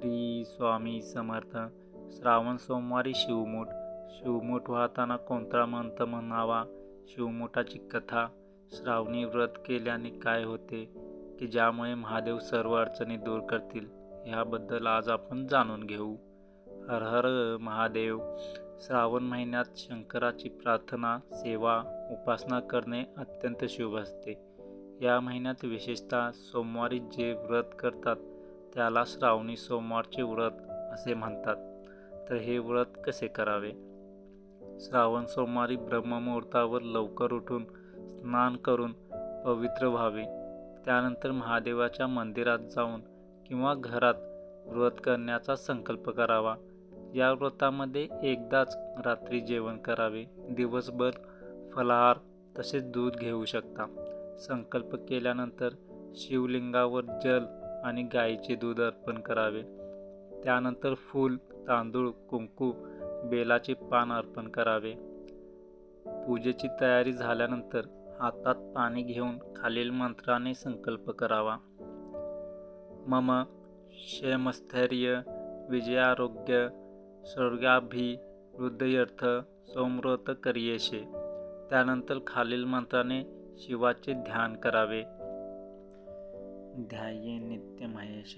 श्री स्वामी समर्थ. श्रावण सोमवारी शिवमूठ. शिवमूठ वाहताना कोणता मंत्र म्हणावा? शिवमुठाची कथा. श्रावणी व्रत केल्याने काय होते? की ज्यामुळे महादेव सर्व अडचणी दूर करतील ह्याबद्दल आज आपण जाणून घेऊ. हर हर महादेव. श्रावण महिन्यात शंकराची प्रार्थना सेवा उपासना करणे अत्यंत शुभ असते. या महिन्यात विशेषतः सोमवारी जे व्रत करतात त्याला श्रावणी सोमवारचे व्रत असे म्हणतात. तर हे व्रत कसे करावे? श्रावण सोमवारी ब्रह्ममुहूर्तावर लवकर उठून स्नान करून पवित्र व्हावे. त्यानंतर महादेवाच्या मंदिरात जाऊन किंवा घरात व्रत करण्याचा संकल्प करावा. या व्रतामध्ये एकदाच रात्री जेवण करावे. दिवसभर फलाहार तसेच दूध घेऊ शकता. संकल्प केल्यानंतर शिवलिंगावर जल आणि गाईचे दूध अर्पण करावे. त्यानंतर फूल तांदूळ कुंकू बेलाचे पान अर्पण करावे. पूजेची तयारी झाल्यानंतर हातात पाणी घेऊन खालील मंत्राने संकल्प करावा. मम क्षेमस्थैर्य विजयारोग्य स्वर्गाभि हृदयर्थ सौम्रत करियेशे. त्यानंतर खालील मंत्राने शिवाचे ध्यान करावे. ध्याये नित्यमहेश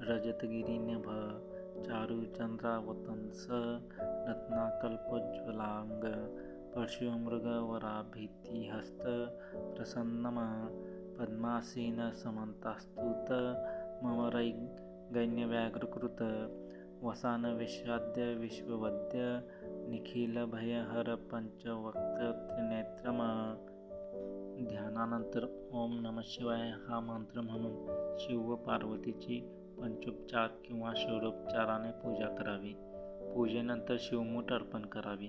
रजतगिरीनभ चारुचंद्रावतंस रत्नाकल्पोज्ज्वलांग परशुमृगवराभितिहस्त प्रसन्नम पद्मासीन समन्तास्तुत मम गैन्यव्याघ्रकृत वसान विषाद्य विश्ववद्य निखिलभयहर पंचवक्त ध्यानानंतर ओम नम शिवाय हा मंत्र म्हणून शिव व पार्वतीची पंचोपचार किंवा षोडोपचाराने पूजा करावी. पूजेनंतर शिवमूठ अर्पण करावी.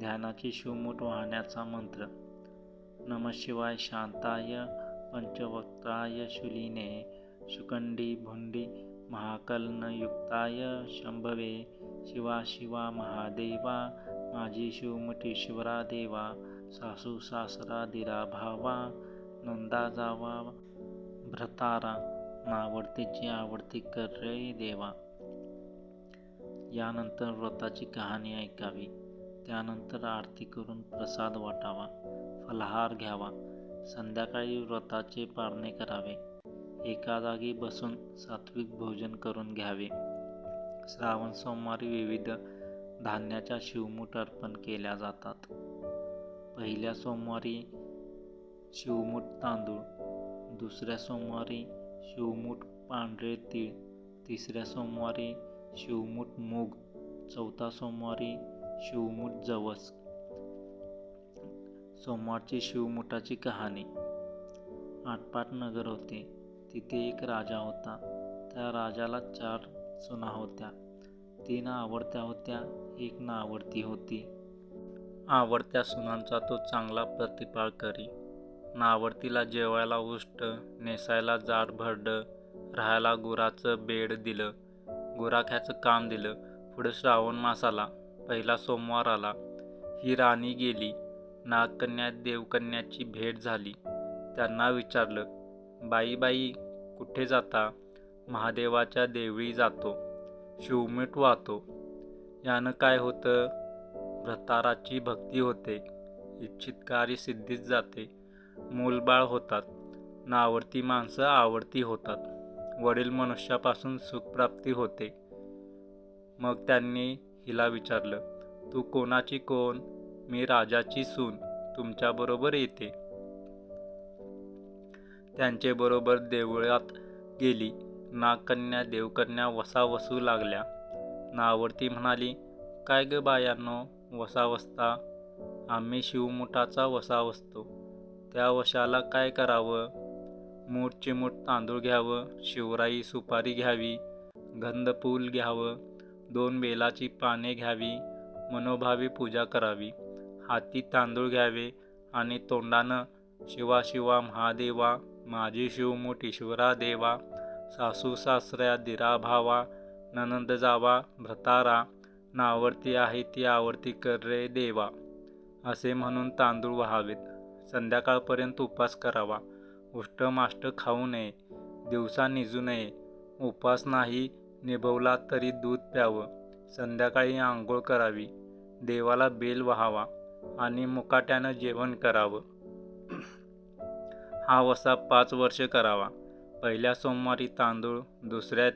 ध्यानाची शिवमूठ वाहण्याचा मंत्र. नम शिवाय शांताय पंचवक्ताय शुलीने शुकंडी भुंडी महाकलनयुक्ताय शंभवे शिवा शिवा महादेवा माझी शिवमुठी शिवरा देवा सासू सासरा दिरा भावा नंदा जावा भ्रतारा नावडतीची आवडती कर रे देवा. यानंतर व्रताची कहाणी ऐकावी. त्यानंतर आरती करून प्रसाद वाटावा फलहार घ्यावा संध्याकाळी व्रताचे पारणे करावे. एका जागी बसून सात्विक भोजन करून घ्यावे. श्रावण सोमवारी विविध धान्याच्या शिवमूठ अर्पण केल्या जातात. पहिल्या सोमवारी शिवमूठ तांदूळ दुसऱ्या सोमवारी शिवमूठ पांढरे तीळ तिसऱ्या सोमवारी शिवमूठ मूग चौथा सोमवारी शिवमूठ जवस. सोमवारची शिवमुठाची कहाणी. आटपाट नगर होते. तिथे एक राजा होता. त्या राजाला चार सुना होत्या. तीन आवडत्या होत्या एक नावडती होती. आवडत्या सुनांचा तो चांगला प्रतिपाळ करी. नावडतीला जेवायला उष्ट नेसायला जाड भरड राहायला गुराचं बेड दिलं. गुराख्याचं काम दिलं. पुढे श्रावण मास आला. पहिला सोमवार आला. ही राणी गेली. नागकन्या देवकन्याची भेट झाली. त्यांना विचारलं बाई बाई कुठे जाता? महादेवाच्या देवळी जातो. शिवमीठ वाहतो. यानं काय होतं? भ्रताराची भक्ती होते. इच्छित कार्य सिद्धीच जाते. मूलबाळ होतात. नावडती माणसं आवडती होतात. वडील मनुष्यापासून सुखप्राप्ती होते. मग त्यांनी हिला विचारलं तू कोणाची कोण? मी राजाची सून. तुमच्याबरोबर येते. त्यांचे बरोबर देवळात गेली. नागकन्या देवकन्या वसा वसू लागल्या. नावडती म्हणाली काय ग बायांनो? वसावसता आम्ही शिवमुठाचा वसा वसतो त्या वशाला काय करावं? मूठ चिमूठ तांदूळ घ्यावं शिवराई सुपारी घ्यावी गंधपूल घ्यावं दोन बेलाची पाने घ्यावी मनोभावी पूजा करावी. हाती तांदूळ घ्यावे आणि तोंडानं शिवा शिवा महादेवा माझी शिवमूठ ईश्वरा देवा सासू सासऱ्या दिरा भावा ननंद जावा भ्रतारा नावडती आहे ती आवडती कर रे देवा असे म्हणून तांदूळ व्हावेत. संध्याकाळपर्यंत उपास करावा. उष्टमाष्ट खाऊ नये. दिवसा निजू नये. उपास नाही निभवला तरी दूध प्यावं. संध्याकाळी आंघोळ करावी. देवाला बेल व्हावा आणि मुकाट्यानं जेवण करावं. हा वसा पाच वर्ष करावा. पहिल्या सोमवारी तांदूळ दुसऱ्यात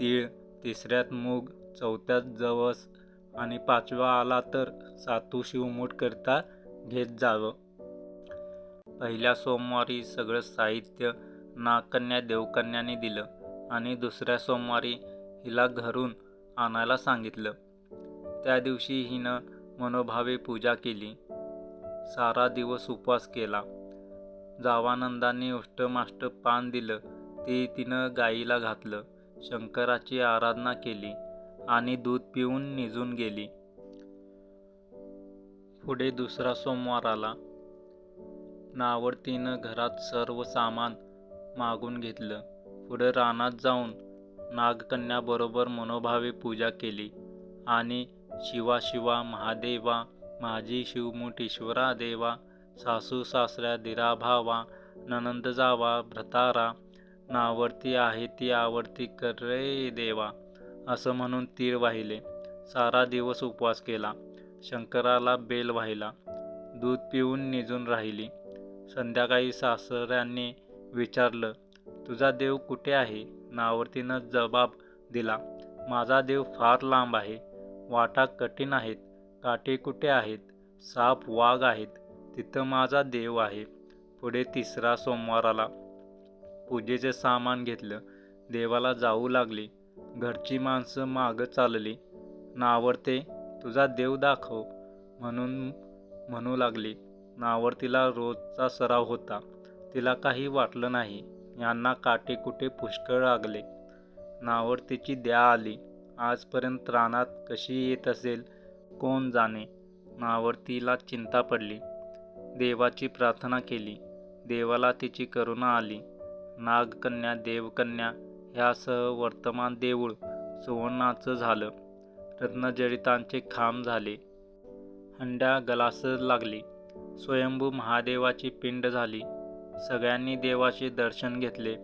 तीळ तिसऱ्यात मूग चौथ्यात जवस आणि पाचवा आला तर सातू शिवमूठ करता घेत जावं. पहिल्या सोमवारी सगळं साहित्य नागकन्या देवकन्याने दिलं आणि दुसऱ्या सोमवारी हिला घरून आणायला सांगितलं. त्या दिवशी हिनं मनोभावे पूजा केली. सारा दिवस उपवास केला. जावानंदांनी उष्टमाष्ट पान दिलं ते तिनं गाईला घातलं शंकराची आराधना केली. आणि दूध पिऊन निजून गेली. पुढे दुसरा सोमवार आला. नावडतीनं घरात सर्व सामान मागून घेतलं. पुढे रानात जाऊन नागकन्याबरोबर मनोभावे पूजा केली आणि शिवा शिवा महादेवा माझी शिवमुठेश्वरा देवा सासू सासऱ्या दिराभावा ननंद जावा भ्रतारा नावडती आहे ती आवडती कर रे देवा. असं म्हणून तीळ वाहिले. सारा दिवस उपवास केला. शंकराला बेल वाहिला. दूध पिऊन निजून राहिली. संध्याकाळी सासऱ्यांनी विचारलं तुझा देव कुठे आहे? नावरतीनं जबाब दिला. माझा देव फार लांब आहे. वाटा कठीण आहेत. काटे कुठे आहेत? साप वाघ आहेत. तिथं माझा देव आहे. पुढे तिसरा सोमवार आला. पूजेचे सामान घेतलं. देवाला जाऊ लागली. घरची माणसं मागं चालली. नावरते तुझा देव दाखव म्हणून म्हणू लागली. नावरतीला रोजचा सराव होता. तिला काही वाटलं नाही. यांना काटे कुठे पुष्कळ लागले. नावरतीची द्या आली. आजपर्यंत रानात कशी येत असेल कोण जाणे? नावरतीला चिंता पडली. देवाची प्रार्थना केली. देवाला तिची करुणा आली. नागकन्या देवकन्या ह्यासह वर्तमान देऊळ सुवर्णाचं झालं. रत्नजडितांचे खांब झाले. हंड्या गलास लागली. स्वयंभू महादेवाची पिंड झाली. सगळ्यांनी देवाचे दर्शन घेतले.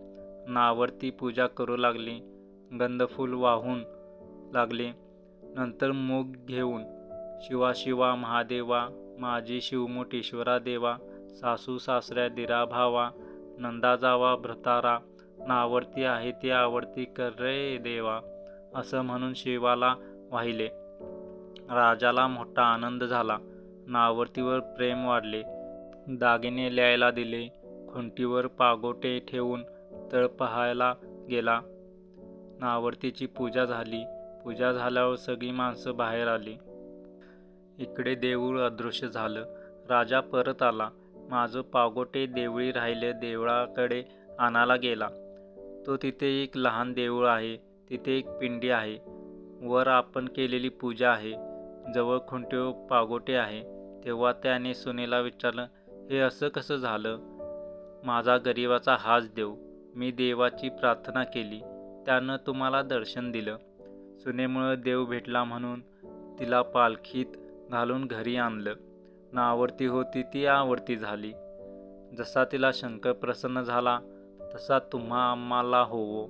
नावरती पूजा करू लागली. गंधफूल वाहून लागले. नंतर मूग घेऊन शिवा शिवा महादेवा माझी शिवमुठ ईश्वरा देवा सासू सासऱ्या दिरा भावा नंदा जावा भ्रतारा नावरती आहे ती आवडती कर रे देवा असं म्हणून शिवाला वाहिले. राजाला मोठा आनंद झाला. नावरतीवर प्रेम वाढले. दागिने लिहायला दिले. खुंटीवर पागोटे ठेवून तळ पाहायला गेला. नावरतीची पूजा झाली. पूजा झाल्यावर सगळी माणसं बाहेर आली. इकडे देऊळ अदृश्य झालं. राजा परत आला. माझं पागोटे देवळी राहिले देवळाकडे आणायला गेला. तो तिथे एक लहान देऊळ आहे तिथे एक पिंडी आहे. वर आपण केलेली पूजा आहे. जवळ खुंटे पागोटे आहे. तेव्हा त्याने सुनेला विचारलं हे असं कसं झालं? माझा गरिबाचा हाच देव. मी देवाची प्रार्थना केली. त्यानं तुम्हाला दर्शन दिलं. सुनेमुळं देव भेटला म्हणून तिला पालखीत घालून घरी आणलं. ना आवडती होती ती आवडती झाली. जसा तिला शंकर प्रसन्न झाला तसा तुम्हा आम्हाला होवो.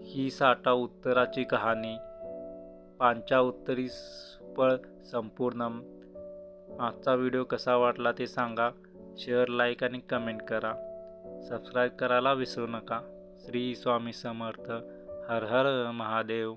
ही साठा उत्तराची कहाणी. पांचा उत्तरी पळ संपूर्ण आजचा व्हिडिओ कसा वाटला ते सांगा. शेअर लाईक आणि कमेंट करा. सबस्क्राईब करायला विसरू नका. श्री स्वामी समर्थ. हर हर महादेव.